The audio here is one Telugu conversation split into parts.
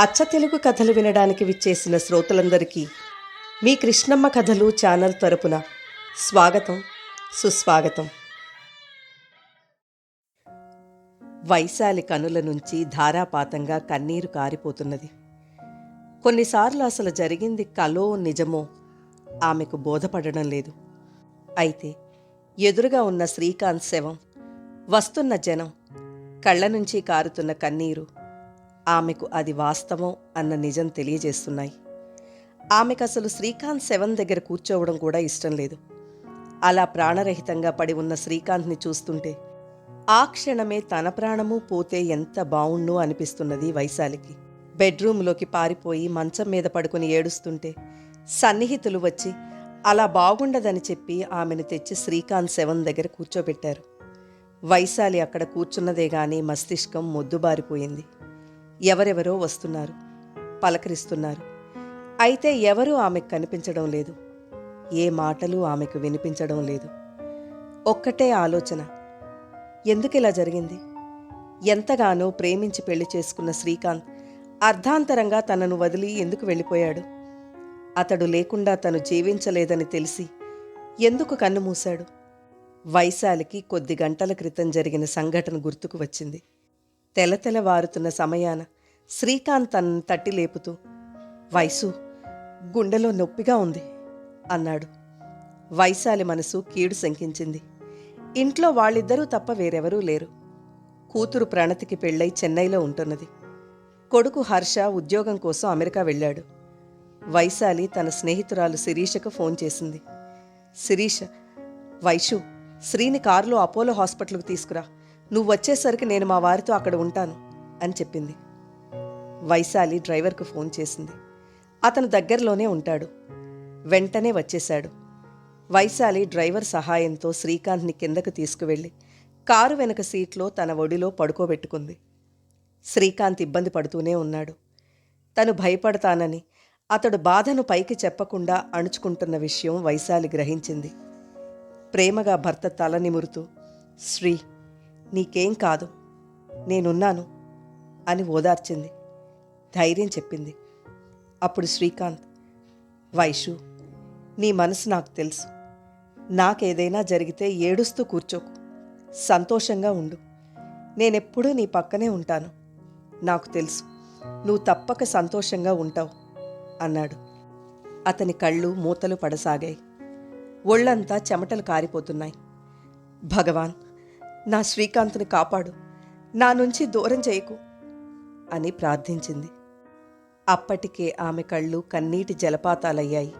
అచ్చ తెలుగు కథలు వినడానికి విచ్చేసిన శ్రోతలందరికీ మీ కృష్ణమ్మ కథలు ఛానల్ తరపున స్వాగతం సుస్వాగతం. వైశాలి కనుల నుంచి ధారాపాతంగా కన్నీరు కారిపోతున్నది. కొన్నిసార్లు అసలు జరిగింది కలో నిజమో ఆమెకు బోధపడడం లేదు. అయితే ఎదురుగా ఉన్న శ్రీకాంత్ శవం వస్తున్న జనం కళ్ళ నుంచి కారుతున్న కన్నీరు ఆమెకు అది వాస్తవం అన్న నిజం తెలియజేస్తున్నాయి. ఆమెకు అసలు శ్రీకాంత్ సెవెన్ దగ్గర కూర్చోవడం కూడా ఇష్టం లేదు. అలా ప్రాణరహితంగా పడి ఉన్న శ్రీకాంత్ని చూస్తుంటే ఆ క్షణమే తన ప్రాణము పోతే ఎంత బావుణ్ణు అనిపిస్తున్నది వైశాలికి. బెడ్రూమ్లోకి పారిపోయి మంచం మీద పడుకుని ఏడుస్తుంటే సన్నిహితులు వచ్చి అలా బాగుండదని చెప్పి ఆమెను తెచ్చి శ్రీకాంత్ సెవెన్ దగ్గర కూర్చోబెట్టారు. వైశాలి అక్కడ కూర్చున్నదే గాని మస్తిష్కం మొద్దుబారిపోయింది. ఎవరెవరో వస్తున్నారు పలకరిస్తున్నారు. అయితే ఎవరూ ఆమెకు కనిపించడం లేదు. ఏ మాటలు ఆమెకు వినిపించడం లేదు. ఒక్కటే ఆలోచన. ఎందుకిలా జరిగింది? ఎంతగానో ప్రేమించి పెళ్ళి చేసుకున్న శ్రీకాంత్ అర్ధాంతరంగా తనను వదిలి ఎందుకు వెళ్ళిపోయాడు? అతడు లేకుండా తను జీవించలేదని తెలిసి ఎందుకు కన్ను మూశాడు? వైశాలికి కొద్ది గంటల క్రితం జరిగిన సంఘటన గుర్తుకు వచ్చింది. తెలతెలవారుతున్న సమయాన శ్రీకాంత్ తనను తట్టి లేపుతూ వయసు గుండెలో నొప్పిగా ఉంది అన్నాడు. వైశాలి మనసు కీడు శంకించింది. ఇంట్లో వాళ్ళిద్దరూ తప్ప వేరెవరూ లేరు. కూతురు ప్రణతికి పెళ్ళై చెన్నైలో ఉంటున్నది. కొడుకు హర్ష ఉద్యోగం కోసం అమెరికా వెళ్ళాడు. వైశాలి తన స్నేహితురాలు శిరీషకు ఫోన్ చేసింది. శిరీష వైషు శ్రీని కారులో అపోలో హాస్పిటల్కి తీసుకురా. నువ్వు వచ్చేసరికి నేను మా వారితో అక్కడ ఉంటాను అని చెప్పింది. వైశాలి డ్రైవర్కు ఫోన్ చేసింది. అతను దగ్గరలోనే ఉంటాడు. వెంటనే వచ్చేశాడు. వైశాలి డ్రైవర్ సహాయంతో శ్రీకాంత్ని కిందకు తీసుకువెళ్ళి కారు వెనక సీట్లో తన ఒడిలో పడుకోబెట్టుకుంది. శ్రీకాంత్ ఇబ్బంది పడుతూనే ఉన్నాడు. తను భయపడతానని అతడు బాధను పైకి చెప్పకుండా అణుచుకుంటున్న విషయం వైశాలి గ్రహించింది. ప్రేమగా భర్త తల నిమురుతూ శ్రీ నీకేం కాదు. నేనున్నాను అని ఓదార్చింది. ధైర్యం చెప్పింది. అప్పుడు శ్రీకాంత్ వైషు నీ మనసు నాకు తెలుసు. నాకేదైనా జరిగితే ఏడుస్తూ కూర్చోకు. సంతోషంగా ఉండు. నేనెప్పుడూ నీ పక్కనే ఉంటాను. నాకు తెలుసు. నువ్వు తప్పక సంతోషంగా ఉంటావు అన్నాడు. అతని కళ్ళు మూతలు పడసాగాయి. ఒళ్ళంతా చెమటలు కారిపోతున్నాయి. భగవాన్ నా శ్రీకాంత్ని కాపాడు. నా నుంచి దూరం చేయకు అని ప్రార్థించింది. అప్పటికే ఆమె కళ్ళు కన్నీటి జలపాతాలయ్యాయి.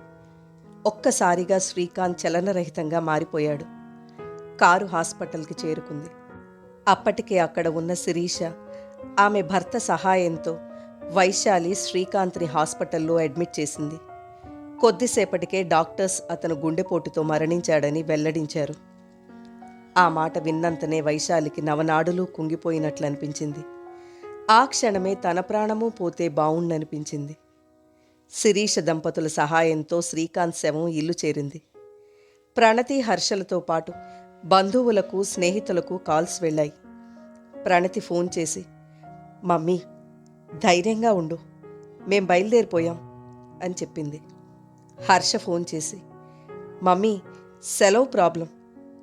ఒక్కసారిగా శ్రీకాంత్ చలనరహితంగా మారిపోయాడు. కారు హాస్పిటల్కి చేరుకుంది. అప్పటికే అక్కడ ఉన్న శిరీష ఆమె భర్త సహాయంతో వైశాలి శ్రీకాంత్ని హాస్పిటల్లో అడ్మిట్ చేసింది. కొద్దిసేపటికే డాక్టర్స్ అతను గుండెపోటుతో మరణించాడని వెల్లడించారు. ఆ మాట విన్నంతనే వైశాలికి నవనాడులు కుంగిపోయినట్లు అనిపించింది ఆ క్షణమే తన ప్రాణము పోతే బావుండనిపించింది. శిరీష దంపతుల సహాయంతో శ్రీకాంత్ శవం ఇల్లు చేరింది. ప్రణతి హర్షలతో పాటు బంధువులకు స్నేహితులకు కాల్స్ వెళ్ళాయి. ప్రణతి ఫోన్ చేసి మమ్మీ ధైర్యంగా ఉండు. మేం బయలుదేరిపోయాం అని చెప్పింది. హర్ష ఫోన్ చేసి మమ్మీ సెలవు ప్రాబ్లం.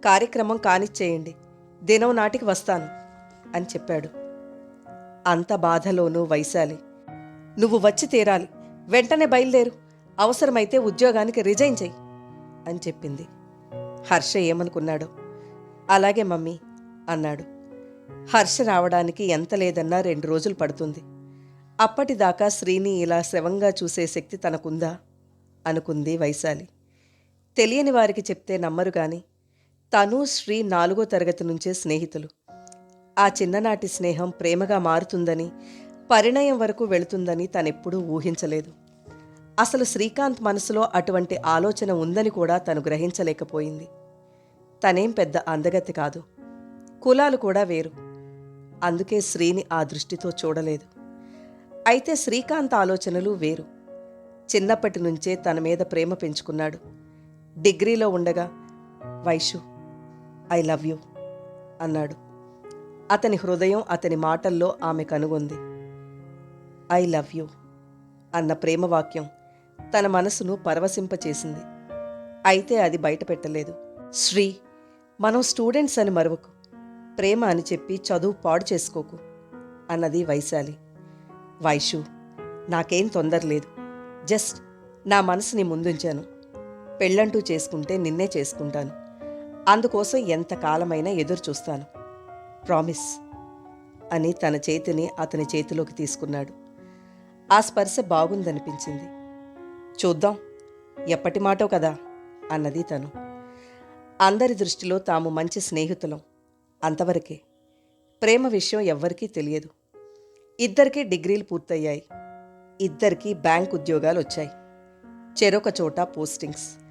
కార్యక్రమం కానిచ్చేయండి. దినం నాటికి వస్తాను అని చెప్పాడు. అంత బాధలోనూ వైశాలి. నువ్వు వచ్చి తీరాలి. వెంటనే బయలుదేరు. అవసరమైతే ఉద్యోగానికి రిజైన్ చెయ్యి అని చెప్పింది. హర్ష ఏమనుకున్నాడు? అలాగే మమ్మీ అన్నాడు. హర్ష రావడానికి ఎంత లేదన్నా రెండు రోజులు పడుతుంది. అప్పటిదాకా శ్రీని ఇలా శవంగా చూసే శక్తి తనకుందా? అనుకుంది వైశాలి. తెలియని వారికి చెప్తే నమ్మరు కానీ తను శ్రీ నాలుగో తరగతి నుంచే స్నేహితులు. ఆ చిన్ననాటి స్నేహం ప్రేమగా మారుతుందని పరిణయం వరకు వెళుతుందని తనెప్పుడూ ఊహించలేదు. అసలు శ్రీకాంత్ మనసులో అటువంటి ఆలోచన ఉందని కూడా తను గ్రహించలేకపోయింది. తనేం పెద్ద అందగతి కాదు. కులాలు కూడా వేరు. అందుకే శ్రీని ఆ దృష్టితో చూడలేదు. అయితే శ్రీకాంత్ ఆలోచనలు వేరు. చిన్నప్పటి నుంచే తన మీద ప్రేమ పెంచుకున్నాడు. డిగ్రీలో ఉండగా వైషు ఐ లవ్ యూ అన్నాడు. అతని హృదయం అతని మాటల్లో ఆమె కనుగొంది. ఐ లవ్ యూ అన్న ప్రేమవాక్యం తన మనసును పరవశింపచేసింది. అయితే అది బయట పెట్టలేదు శ్రీ మనం స్టూడెంట్స్ అని మరవకు. ప్రేమ అని చెప్పి చదువు పాడు చేసుకోకు అన్నది వైశాలి. వైషు నాకేం తొందర లేదు. జస్ట్ నా మనసుని ముందుంచాను. పెళ్ళంటూ చేసుకుంటే నిన్నే చేసుకుంటాను. అందుకోసం ఎంత కాలమైనా ఎదురు చూస్తాను. ప్రామిస్ అని తన చేతిని అతని చేతిలోకి తీసుకున్నాడు. ఆ స్పర్శ బాగుందనిపించింది. చూద్దాం ఎప్పటి మాటో కదా అన్నది తను. అందరి దృష్టిలో తాము మంచి స్నేహితులం. అంతవరకే. ప్రేమ విషయం ఎవ్వరికీ తెలియదు. ఇద్దరికీ డిగ్రీలు పూర్తయ్యాయి. ఇద్దరికీ బ్యాంక్ ఉద్యోగాలు వచ్చాయి చెరొక చోట పోస్టింగ్స్.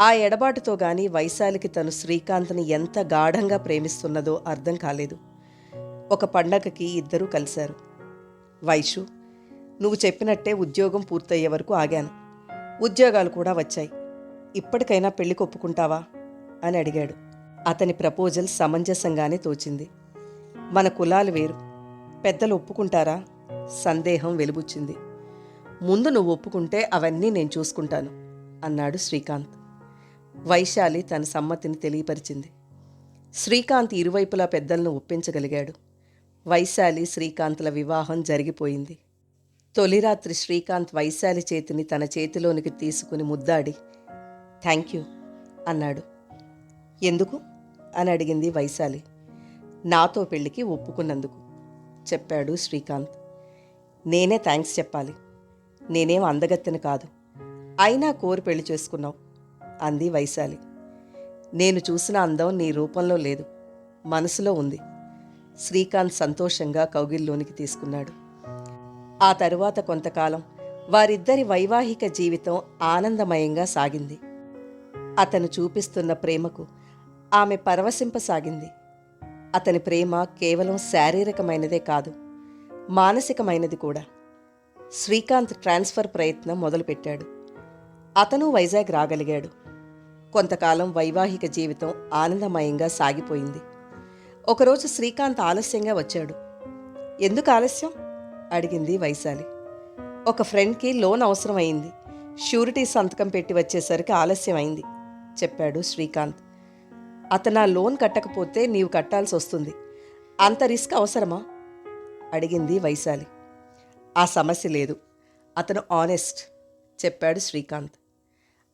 ఆ ఎడబాటుతో గాని వైశాలికి తను శ్రీకాంత్ని ఎంత గాఢంగా ప్రేమిస్తున్నదో అర్థం కాలేదు. ఒక పండగకి ఇద్దరూ కలిశారు. వైషు నువ్వు చెప్పినట్టే ఉద్యోగం పూర్తయ్యే వరకు ఆగాను. ఉద్యోగాలు కూడా వచ్చాయి. ఇప్పటికైనా పెళ్ళి కొప్పుకుంటావా? అని అడిగాడు. అతని ప్రపోజల్ సమంజసంగానే తోచింది. మన కులాలు వేరు. పెద్దలు ఒప్పుకుంటారా? సందేహం వెలుబుచ్చింది. ముందు నువ్వు ఒప్పుకుంటే అవన్నీ నేను చూసుకుంటాను అన్నాడు శ్రీకాంత్. వైశాలి తన సమ్మతిని తెలియపరిచింది. శ్రీకాంత్ ఇరువైపులా పెద్దలను ఒప్పించగలిగాడు. వైశాలి శ్రీకాంత్ల వివాహం జరిగిపోయింది. తొలిరాత్రి శ్రీకాంత్ వైశాలి చేతిని తన చేతిలోనికి తీసుకుని ముద్దాడి థ్యాంక్ యూ అన్నాడు. ఎందుకు? అని అడిగింది వైశాలి. నాతో పెళ్ళికి ఒప్పుకున్నందుకు చెప్పాడు శ్రీకాంత్. నేనే థ్యాంక్స్ చెప్పాలి. నేనేం అందగత్తెను కాదు. అయినా కోరి పెళ్ళి చేసుకున్నావు. అంది వైశాలి. నేను చూసిన అందం నీ రూపంలో లేదు. మనసులో ఉంది. శ్రీకాంత్ సంతోషంగా కౌగిల్లోనికి తీసుకున్నాడు. ఆ తరువాత కొంతకాలం వారిద్దరి వైవాహిక జీవితం ఆనందమయంగా సాగింది. అతను చూపిస్తున్న ప్రేమకు ఆమె పరవశింపసాగింది అతని ప్రేమ కేవలం శారీరకమైనదే కాదు మానసికమైనది కూడా. శ్రీకాంత్ ట్రాన్స్ఫర్ ప్రయత్నం మొదలుపెట్టాడు. అతను వైజాగ్ రాగలిగాడు. కొంతకాలం వైవాహిక జీవితం ఆనందమయంగా సాగిపోయింది. ఒకరోజు శ్రీకాంత్ ఆలస్యంగా వచ్చాడు. ఎందుకు ఆలస్యం? అడిగింది వైశాలి. ఒక ఫ్రెండ్కి లోన్ అవసరమైంది. షూరిటీ సంతకం పెట్టి వచ్చేసరికి ఆలస్యం అయింది చెప్పాడు శ్రీకాంత్. అతను ఆ లోన్ కట్టకపోతే నీవు కట్టాల్సి వస్తుంది. అంత రిస్క్ అవసరమా? అడిగింది వైశాలి. ఆ సమస్య లేదు. అతను ఆనెస్ట్ చెప్పాడు శ్రీకాంత్.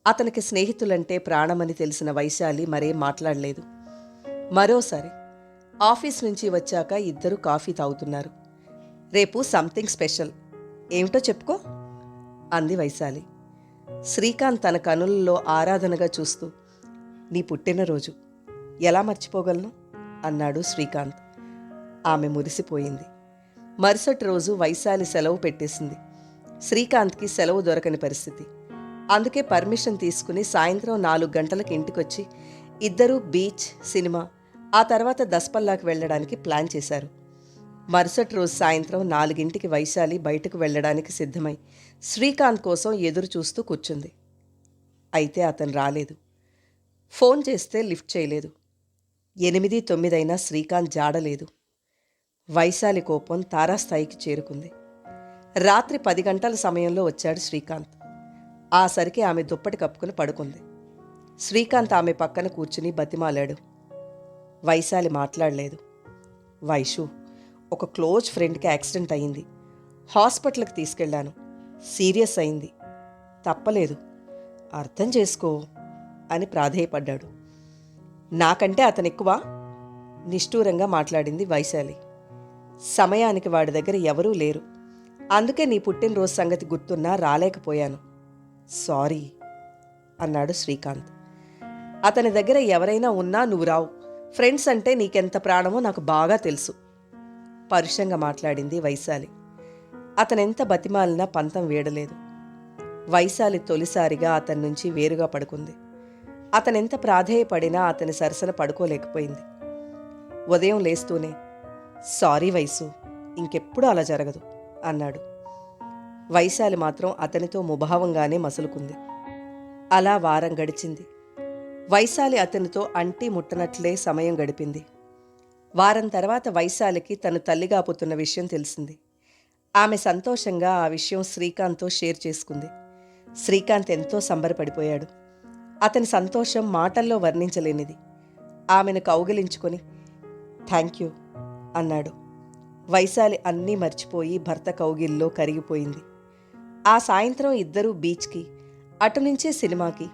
అతనికి స్నేహితులంటే ప్రాణమని తెలిసిన వైశాలి మరేం మాట్లాడలేదు. మరోసారి ఆఫీస్ నుంచి వచ్చాక ఇద్దరు కాఫీ తాగుతున్నారు. రేపు సంథింగ్ స్పెషల్. ఏమిటో చెప్పుకో అంది వైశాలి. శ్రీకాంత్ తన కనులలో ఆరాధనగా చూస్తూ నీ పుట్టినరోజు ఎలా మర్చిపోగలను? అన్నాడు శ్రీకాంత్. ఆమె మురిసిపోయింది. మరుసటి రోజు వైశాలి సెలవు పెట్టేసింది. శ్రీకాంత్కి సెలవు దొరకని పరిస్థితి. అందుకే పర్మిషన్ తీసుకుని సాయంత్రం నాలుగు గంటలకు ఇంటికొచ్చి ఇద్దరూ బీచ్ సినిమా ఆ తర్వాత దస్పల్లాకు వెళ్ళడానికి ప్లాన్ చేశారు. మరుసటి రోజు సాయంత్రం నాలుగింటికి వైశాలి బయటకు వెళ్ళడానికి సిద్ధమై శ్రీకాంత్ కోసం ఎదురు చూస్తూ కూర్చుంది. అయితే అతను రాలేదు. ఫోన్ చేస్తే లిఫ్ట్ చేయలేదు. ఎనిమిది తొమ్మిదైనా శ్రీకాంత్ జాడలేదు. వైశాలి కోపం తారాస్థాయికి చేరుకుంది. రాత్రి పది గంటల సమయంలో వచ్చాడు శ్రీకాంత్. ఆ సరికి ఆమె దుప్పటి కప్పుకుని పడుకుంది. శ్రీకాంత్ ఆమె పక్కన కూర్చుని బతిమాలాడు. వైశాలి మాట్లాడలేదు. వైషు ఒక క్లోజ్ ఫ్రెండ్కి యాక్సిడెంట్ అయింది హాస్పిటల్కి తీసుకెళ్ళాను. సీరియస్ అయింది. తప్పలేదు. అర్థం చేసుకో అని ప్రాధేయపడ్డాడు. నాకంటే అతను ఎక్కువ నిష్ఠూరంగా మాట్లాడింది వైశాలి. సమయానికి వాడి దగ్గర ఎవరూ లేరు. అందుకే నీ పుట్టినరోజు సంగతి గుర్తున్నా రాలేకపోయాను. సారీ అన్నాడు శ్రీకాంత్. అతని దగ్గర ఎవరైనా ఉన్నా నువ్వు రావు. ఫ్రెండ్స్ అంటే నీకెంత ప్రాణమో నాకు బాగా తెలుసు. పరుషంగా మాట్లాడింది వైశాలి. అతనెంత బతిమాలినా పంతం వేడలేదు. వైశాలి తొలిసారిగా అతని నుంచి వేరుగా పడుకుంది. అతనెంత ప్రాధేయపడినా అతని సరసన పడుకోలేకపోయింది. ఉదయం లేస్తూనే సారీ వైసు ఇంకెప్పుడు అలా జరగదు అన్నాడు. వైశాలి మాత్రం అతనితో ముభావంగానే మసులుకుంది. అలా వారం గడిచింది. వైశాలి అతనితో అంటి ముట్టనట్లే సమయం గడిపింది. వారం తర్వాత వైశాలికి తను తల్లిగా పుతున్న విషయం తెలిసింది. ఆమె సంతోషంగా ఆ విషయం శ్రీకాంత్తో షేర్ చేసుకుంది. శ్రీకాంత్ ఎంతో సంబరపడిపోయాడు. అతని సంతోషం మాటల్లో వర్ణించలేనిది. ఆమెను కౌగిలించుకొని థ్యాంక్ యూ అన్నాడు. వైశాలి అన్నీ మర్చిపోయి భర్త కౌగిల్లో కరిగిపోయింది. ఆ సాయంత్రం ఇద్దరూ బీచ్కి అటు నుంచే సినిమాకి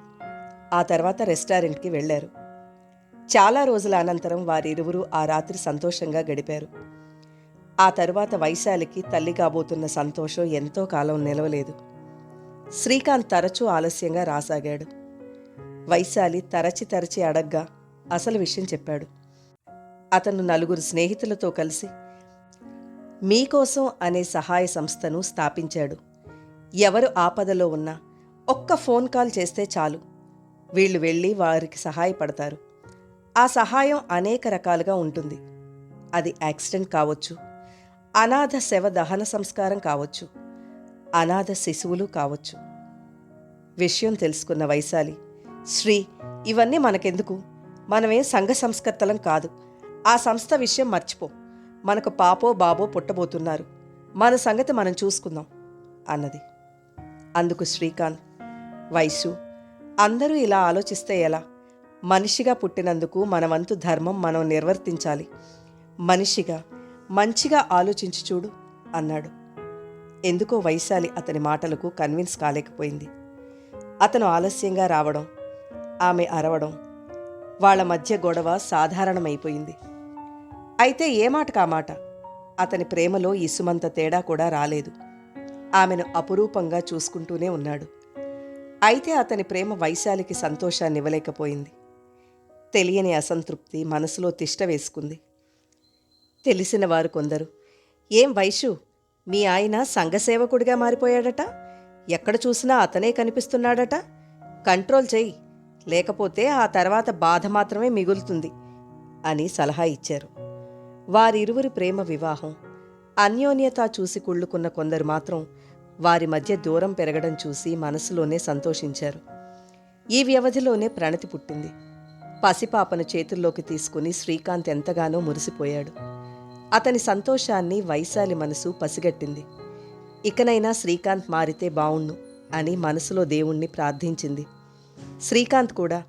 ఆ తర్వాత రెస్టారెంట్కి వెళ్ళారు. చాలా రోజుల అనంతరం వారిరువురు ఆ రాత్రి సంతోషంగా గడిపారు. ఆ తరువాత వైశాలికి తల్లి కాబోతున్న సంతోషం ఎంతో కాలం నిలవలేదు. శ్రీకాంత్ తరచూ ఆలస్యంగా రాసాగాడు. వైశాలి తరచి తరచి అడగ్గా అసలు విషయం చెప్పాడు. అతను నలుగురు స్నేహితులతో కలిసి మీకోసం అనే సహాయ సంస్థను స్థాపించాడు. ఎవరు ఆపదలో ఉన్నా ఒక్క ఫోన్ కాల్ చేస్తే చాలు. వీళ్ళు వెళ్ళి వారికి సహాయపడతారు. ఆ సహాయం అనేక రకాలుగా ఉంటుంది. అది యాక్సిడెంట్ కావచ్చు అనాథ శవ దహన సంస్కారం కావచ్చు అనాథ శిశువులు కావచ్చు. విషయం తెలుసుకున్న వైశాలి శ్రీ ఇవన్నీ మనకెందుకు? మనమే సంఘ సంస్కర్తలం కాదు. ఆ సంస్థ విషయం మర్చిపో. మనకు పాపో బాబో పుట్టబోతున్నారు. మన సంగతి మనం చూసుకుందాం అన్నది. అందుకు శ్రీకాంత్ వైశు అందరూ ఇలా ఆలోచిస్తే ఎలా? మనిషిగా పుట్టినందుకు మనవంతు ధర్మం మనం నిర్వర్తించాలి. మనిషిగా మంచిగా ఆలోచించి చూడు అన్నాడు. ఎందుకో వైశాలి అతని మాటలకు కన్విన్స్ కాలేకపోయింది. అతను ఆలస్యంగా రావడం ఆమె అరవడం వాళ్ళ మధ్య గొడవ సాధారణమైపోయింది. అయితే ఏ మాటకా మాట? అతని ప్రేమలో ఇసుమంత తేడా కూడా రాలేదు. ఆమెను అపురూపంగా చూసుకుంటూనే ఉన్నాడు. అయితే అతని ప్రేమ వైశాలికి సంతోషాన్నివ్వలేకపోయింది తెలియని అసంతృప్తి మనసులో తిష్ట వేసుకుంది. తెలిసిన వారు కొందరు ఏం వైషు మీ ఆయన సంఘసేవకుడిగా మారిపోయాడట? ఎక్కడ చూసినా అతనే కనిపిస్తున్నాడట? కంట్రోల్ చెయ్యి లేకపోతే ఆ తర్వాత బాధ మాత్రమే మిగులుతుంది అని సలహా ఇచ్చారు. వారిరువురి ప్రేమ వివాహం అన్యోన్యత చూసి కుళ్ళుకున్న కొందరు మాత్రం వారి మధ్య దూరం పెరగడం చూసి మనసులోనే సంతోషించారు. ఈ వ్యవధిలోనే ప్రణతి పుట్టింది. పసిపాపను చేతుల్లోకి తీసుకుని శ్రీకాంత్ ఎంతగానో మురిసిపోయాడు. అతని సంతోషాన్ని వైశాలి మనసు పసిగట్టింది. ఇకనైనా శ్రీకాంత్ మారితే బావుణ్ణు అని మనసులో దేవుణ్ణి ప్రార్థించింది. శ్రీకాంత్ కూడా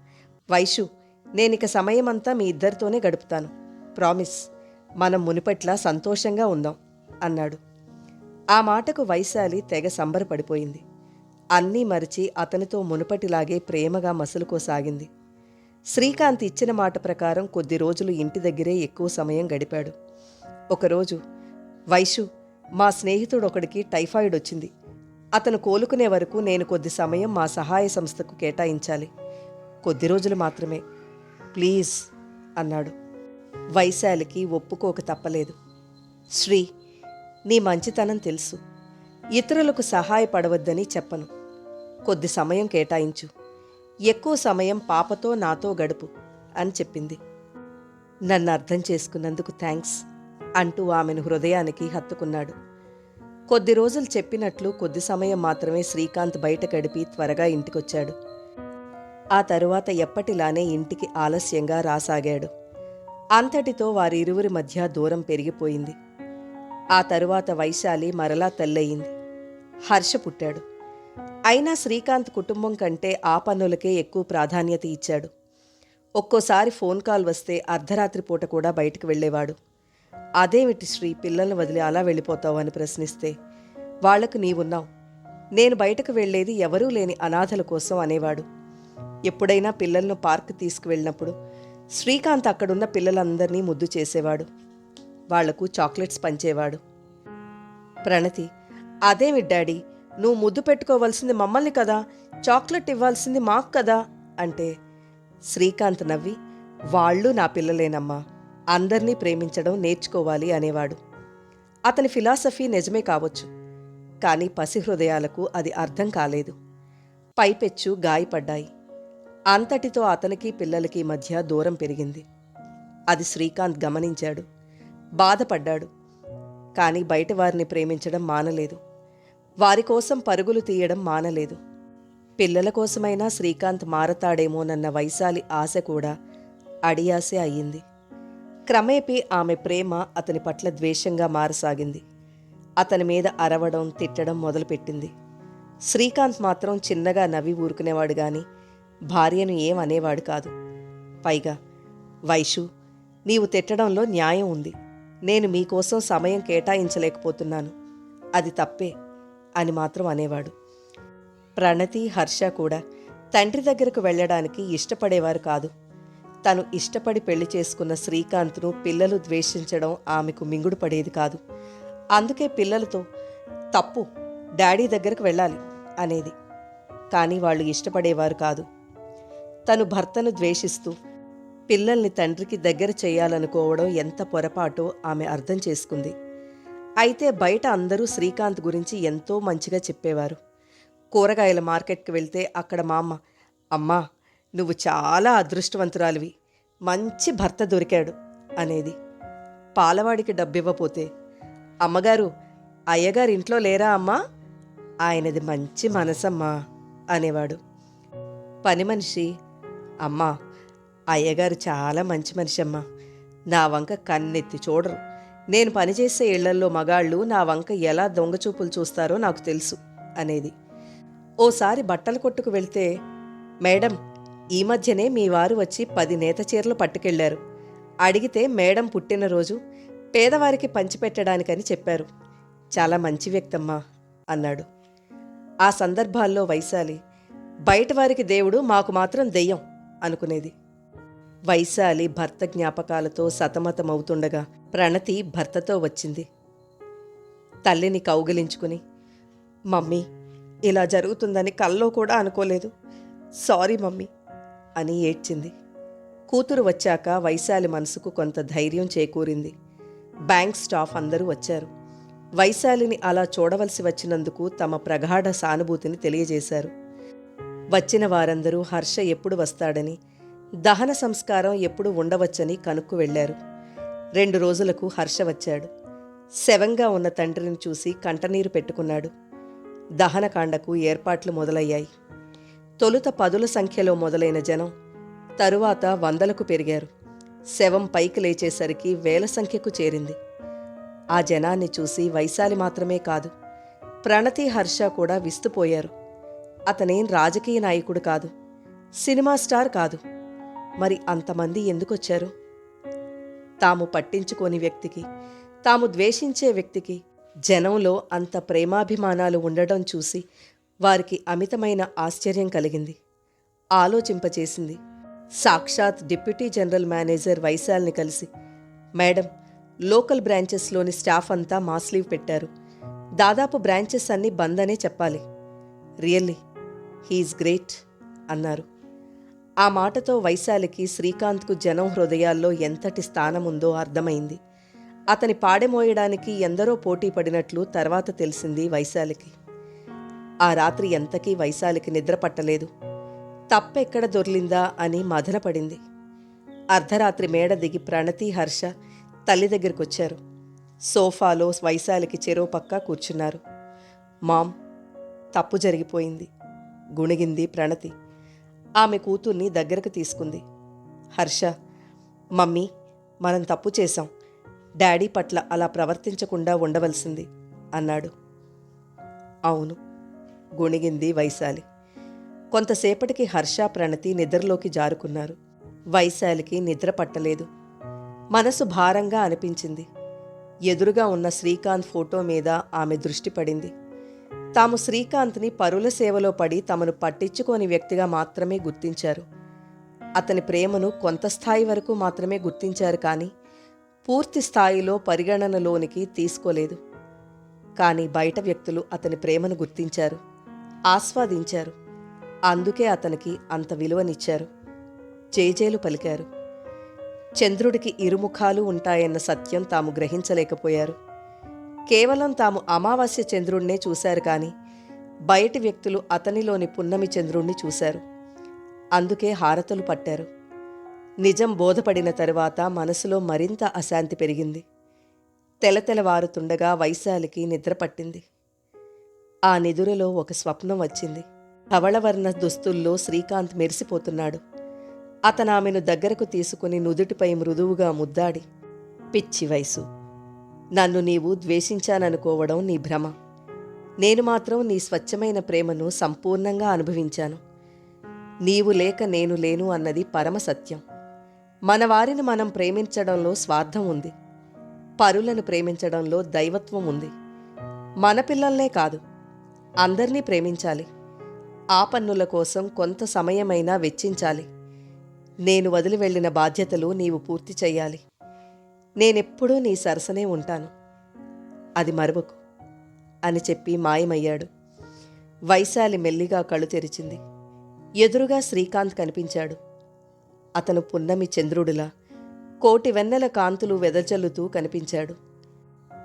వైషు నేనిక సమయమంతా మీ ఇద్దరితోనే గడుపుతాను. ప్రామిస్ మనం మునిపట్ల సంతోషంగా ఉందాం అన్నాడు. ఆ మాటకు వైశాలి తెగ సంబరపడిపోయింది. అన్నీ మరిచి అతనితో మునుపటిలాగే ప్రేమగా మసులుకోసాగింది. శ్రీకాంత్ ఇచ్చిన మాట ప్రకారం కొద్ది రోజులు ఇంటి దగ్గరే ఎక్కువ సమయం గడిపాడు. ఒకరోజు వైషు మా స్నేహితుడు ఒకడికి టైఫాయిడ్ వచ్చింది. అతను కోలుకునే వరకు నేను కొద్ది సమయం మా సహాయ సంస్థకు కేటాయించాలి. కొద్ది రోజులు మాత్రమే. ప్లీజ్ అన్నాడు. వైశాలికి ఒప్పుకోక తప్పలేదు. శ్రీ నీ మంచితనం తెలుసు. ఇతరులకు సహాయపడవద్దని చెప్పను. కొద్ది సమయం కేటాయించు. ఎక్కువ సమయం పాపతో నాతో గడుపు అని చెప్పింది. నన్ను అర్థం చేసుకున్నందుకు థ్యాంక్స్ అంటూ ఆమెను హృదయానికి హత్తుకున్నాడు. కొద్ది రోజులు చెప్పినట్లు కొద్ది సమయం మాత్రమే శ్రీకాంత్ బయట గడిపి త్వరగా ఇంటికొచ్చాడు. ఆ తరువాత ఎప్పటిలానే ఇంటికి ఆలస్యంగా రాసాగాడు. అంతటితో వారిరువురి మధ్య దూరం పెరిగిపోయింది. ఆ తరువాత వైశాలి మరలా తల్లయింది. హర్ష పుట్టాడు. అయినా శ్రీకాంత్ కుటుంబం కంటే ఆ పనులకే ఎక్కువ ప్రాధాన్యత ఇచ్చాడు. ఒక్కోసారి ఫోన్ కాల్ వస్తే అర్ధరాత్రి పూట కూడా బయటకు వెళ్ళేవాడు. అదేమిటి శ్రీ పిల్లల్ని వదిలి అలా వెళ్ళిపోతావు? అని ప్రశ్నిస్తే వాళ్ళకు నీవున్నావు. నేను బయటకు వెళ్ళేది ఎవరూ లేని అనాథల కోసం అనేవాడు. ఎప్పుడైనా పిల్లలను పార్క్ తీసుకువెళ్ళినప్పుడు శ్రీకాంత్ అక్కడున్న పిల్లలందరినీ ముద్దు చేసేవాడు. వాళ్ళకు చాక్లెట్స్ పంచేవాడు. ప్రణతి అదేమి డాడీ నువ్వు ముద్దు పెట్టుకోవాల్సింది మమ్మల్ని కదా చాక్లెట్ ఇవ్వాల్సింది మాకు కదా అంటే శ్రీకాంత్ నవ్వి వాళ్ళు నా పిల్లలేనమ్మా అందర్నీ ప్రేమించడం నేర్చుకోవాలి అనేవాడు. అతని ఫిలాసఫీ నిజమే కావచ్చు కానీ పసిహృదయాలకు అది అర్థం కాలేదు. పైపెచ్చు గాయపడ్డాయి. అంతటితో అతనికి పిల్లలకి మధ్య దూరం పెరిగింది. అది శ్రీకాంత్ గమనించాడు. బాధపడ్డాడు. కానీ బయట వారిని ప్రేమించడం మానలేదు. వారి కోసం పరుగులు తీయడం మానలేదు. పిల్లల కోసమైనా శ్రీకాంత్ మారతాడేమోనన్న వైశాలి ఆశ కూడా అడియాసే అయ్యింది. క్రమేపీ ఆమె ప్రేమ అతని పట్ల ద్వేషంగా మారసాగింది. అతని మీద అరవడం తిట్టడం మొదలుపెట్టింది. శ్రీకాంత్ మాత్రం చిన్నగా నవ్వి ఊరుకునేవాడు గాని భార్యను ఏం అనేవాడు కాదు. పైగా వైషు నీవు తిట్టడంలో న్యాయం ఉంది. నేను మీకోసం సమయం కేటాయించలేకపోతున్నాను. అది తప్పే అని మాత్రం అనేవాడు. ప్రణతి హర్ష కూడా తండ్రి దగ్గరకు వెళ్ళడానికి ఇష్టపడేవారు కాదు. తను ఇష్టపడి పెళ్ళి చేసుకున్న శ్రీకాంత్ను పిల్లలు ద్వేషించడం ఆమెకు మింగుడు పడేది కాదు. అందుకే పిల్లలతో తప్పు డాడీ దగ్గరకు వెళ్ళాలి అనేది. కానీ వాళ్ళు ఇష్టపడేవారు కాదు. తను భర్తను ద్వేషిస్తూ పిల్లల్ని తండ్రికి దగ్గర చేయాలనుకోవడం ఎంత పొరపాటో ఆమె అర్థం చేసుకుంది. అయితే బయట అందరూ శ్రీకాంత్ గురించి ఎంతో మంచిగా చెప్పేవారు. కూరగాయల మార్కెట్కి వెళ్తే అక్కడ మా అమ్మ అమ్మా నువ్వు చాలా అదృష్టవంతురాలివి. మంచి భర్త దొరికాడు అనేది. పాలవాడికి డబ్బివ్వపోతే అమ్మగారు అయ్యగారు ఇంట్లో లేరా అమ్మా? ఆయనది మంచి మనసమ్మా అనేవాడు. పని మనిషి అమ్మా అయ్యగారు చాలా మంచి మనిషి అమ్మా నా వంక కన్నెత్తి చూడరు. నేను పనిచేసే ఇళ్ళల్లో మగాళ్ళు నా వంక ఎలా దొంగచూపులు చూస్తారో నాకు తెలుసు అనేది. ఓసారి బట్టల కొట్టుకు వెళ్తే మేడం ఈ మధ్యనే మీ వారు వచ్చి పది నేత చీరలు పట్టుకెళ్ళారు. అడిగితే మేడం పుట్టినరోజు పేదవారికి పంచిపెట్టడానికని చెప్పారు. చాలా మంచి వ్యక్తమ్మా అన్నాడు. ఆ సందర్భాల్లో వైశాలి బయటవారికి దేవుడు మాకు మాత్రం దెయ్యం అనుకునేది. వైశాలి భర్త జ్ఞాపకాలతో సతమతమవుతుండగా ప్రణతి భర్తతో వచ్చింది. తల్లిని కౌగిలించుకుని మమ్మీ ఇలా జరుగుతుందని కల్లో కూడా అనుకోలేదు. సారీ మమ్మీ అని ఏడ్చింది. కూతురు వచ్చాక వైశాలి మనసుకు కొంత ధైర్యం చేకూరింది. బ్యాంక్ స్టాఫ్ అందరూ వచ్చారు. వైశాలిని అలా చూడవలసి వచ్చినందుకు తమ ప్రగాఢ సానుభూతిని తెలియజేశారు. వచ్చిన వారందరూ హర్ష ఎప్పుడు వస్తాడని దహన సంస్కారం ఎప్పుడు ఉండవచ్చని కనుక్కు వెళ్ళారు రెండు రోజులకు హర్ష వచ్చాడు. శవంగా ఉన్న తండ్రిని చూసి కంటనీరు పెట్టుకున్నాడు. దహనకాండకు ఏర్పాట్లు మొదలయ్యాయి. తొలుత పదుల సంఖ్యలో మొదలైన జనం తరువాత వందలకు పెరిగారు. శవం పైకి లేచేసరికి వేల సంఖ్యకు చేరింది. ఆ జనాన్ని చూసి వైశాలి మాత్రమే కాదు ప్రణతి హర్ష కూడా విస్తుపోయారు. అతనేం రాజకీయ నాయకుడు కాదు సినిమా స్టార్ కాదు. మరి అంతమంది ఎందుకొచ్చారు? తాము పట్టించుకోని వ్యక్తికి తాము ద్వేషించే వ్యక్తికి జనంలో అంత ప్రేమాభిమానాలు ఉండడం చూసి వారికి అమితమైన ఆశ్చర్యం కలిగింది. ఆలోచింపచేసింది. సాక్షాత్ డిప్యూటీ జనరల్ మేనేజర్ వైశాల్ని కలిసి మేడం లోకల్ బ్రాంచెస్లోని స్టాఫ్ అంతా మాస్ లీవ్ పెట్టారు. దాదాపు బ్రాంచెస్ అన్నీ బంద్ అనే చెప్పాలి. రియల్లీ? He is great? అన్నారు. ఆ మాటతో వైశాలికి శ్రీకాంత్కు జనం హృదయాల్లో ఎంతటి స్థానముందో అర్థమైంది. అతని పాడెమోయడానికి ఎందరో పోటీ పడినట్లు తర్వాత తెలిసింది వైశాలికి. ఆ రాత్రి ఎంతకీ వైశాలికి నిద్ర పట్టలేదు. తప్పెక్కడ దొర్లిందా అని మదనపడింది అర్ధరాత్రి మేడ దిగి ప్రణతి హర్ష తల్లి దగ్గరకొచ్చారు. సోఫాలో వైశాలికి చెరో పక్క కూర్చున్నారు. మామ్ తప్పు జరిగిపోయింది గుణిగింది ప్రణతి. ఆమె కూతుర్ని దగ్గరకు తీసుకుంది. హర్ష మమ్మీ మనం తప్పు చేశాం. డాడీ పట్ల అలా ప్రవర్తించకుండా ఉండవలసింది అన్నాడు. అవును గుణిగింది వైశాలి. కొంతసేపటికి హర్ష ప్రణతి నిద్రలోకి జారుకున్నారు. వైశాలికి నిద్ర పట్టలేదు. మనసు భారంగా అనిపించింది. ఎదురుగా ఉన్న శ్రీకాంత్ ఫోటో మీద ఆమె దృష్టి పడింది. తాము శ్రీకాంత్ని పరుల సేవలో పడి తమను పట్టించుకోని వ్యక్తిగా మాత్రమే గుర్తించారు. అతని ప్రేమను కొంత స్థాయి వరకు మాత్రమే గుర్తించారు కానీ పూర్తి స్థాయిలో పరిగణనలోనికి తీసుకోలేదు. కానీ బయట వ్యక్తులు అతని ప్రేమను గుర్తించారు ఆస్వాదించారు. అందుకే అతనికి అంత విలువనిచ్చారు. జేజేలు పలికారు. చంద్రుడికి ఇరుముఖాలు ఉంటాయన్న సత్యం తాము గ్రహించలేకపోయారు. కేవలం తాము అమావాస్య చంద్రుణ్ణే చూశారు కానీ బయటి వ్యక్తులు అతనిలోని పున్నమి చంద్రుణ్ణి చూశారు. అందుకే హారతలు పట్టారు. నిజం బోధపడిన తరువాత మనసులో మరింత అశాంతి పెరిగింది. తెలతెలవారుతుండగా వైశాలికి నిద్ర పట్టింది. ఆ నిదురలో ఒక స్వప్నం వచ్చింది. ధవళవర్ణ దుస్తుల్లో శ్రీకాంత్ మెరిసిపోతున్నాడు. అతను ఆమెను దగ్గరకు తీసుకుని నుదుటిపై మృదువుగా ముద్దాడి పిచ్చి వయసు. నన్ను నీవు ద్వేషించాననుకోవడం నీ భ్రమ. నేను మాత్రం నీ స్వచ్ఛమైన ప్రేమను సంపూర్ణంగా అనుభవించాను. నీవు లేక నేను లేను అన్నది పరమ సత్యం. మన వారిని మనం ప్రేమించడంలో స్వార్థం ఉంది. పరులను ప్రేమించడంలో దైవత్వం ఉంది. మన పిల్లల్నే కాదు అందరినీ ప్రేమించాలి. ఆ పన్నుల కోసం కొంత సమయమైనా వెచ్చించాలి. నేను వదిలి వెళ్ళిన బాధ్యతలు నీవు పూర్తి చెయ్యాలి. నేనెప్పుడూ నీ సరసనే ఉంటాను. అది మరువకు అని చెప్పి మాయమయ్యాడు. వైశాలి మెల్లిగా కళ్ళు తెరిచింది. ఎదురుగా శ్రీకాంత్ కనిపించాడు. అతను పున్నమి చంద్రుడిలా కోటి వెన్నెల కాంతులు వెదజల్లుతూ కనిపించాడు.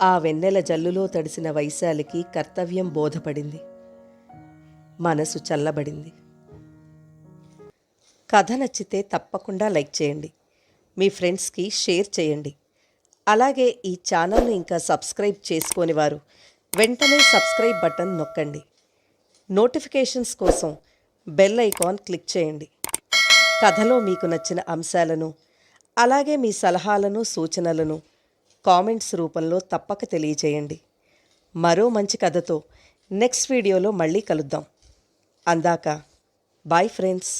ఆ వెన్నెల జల్లులో తడిసిన వైశాలికి కర్తవ్యం బోధపడింది. మనసు చల్లబడింది. కథ నచ్చితే తప్పకుండా లైక్ చేయండి. మీ ఫ్రెండ్స్కి షేర్ చేయండి. అలాగే ఈ ఛానల్ని ఇంకా సబ్స్క్రైబ్ చేసుకోని వారు వెంటనే సబ్స్క్రైబ్ బటన్ నొక్కండి. నోటిఫికేషన్స్ కోసం బెల్ ఐకాన్ క్లిక్ చేయండి. కథలో మీకు నచ్చిన అంశాలను అలాగే మీ సలహాలను సూచనలను కామెంట్స్ రూపంలో తప్పక తెలియచేయండి మరో మంచి కథతో నెక్స్ట్ వీడియోలో మళ్ళీ కలుద్దాం. అందాక బాయ్ ఫ్రెండ్స్.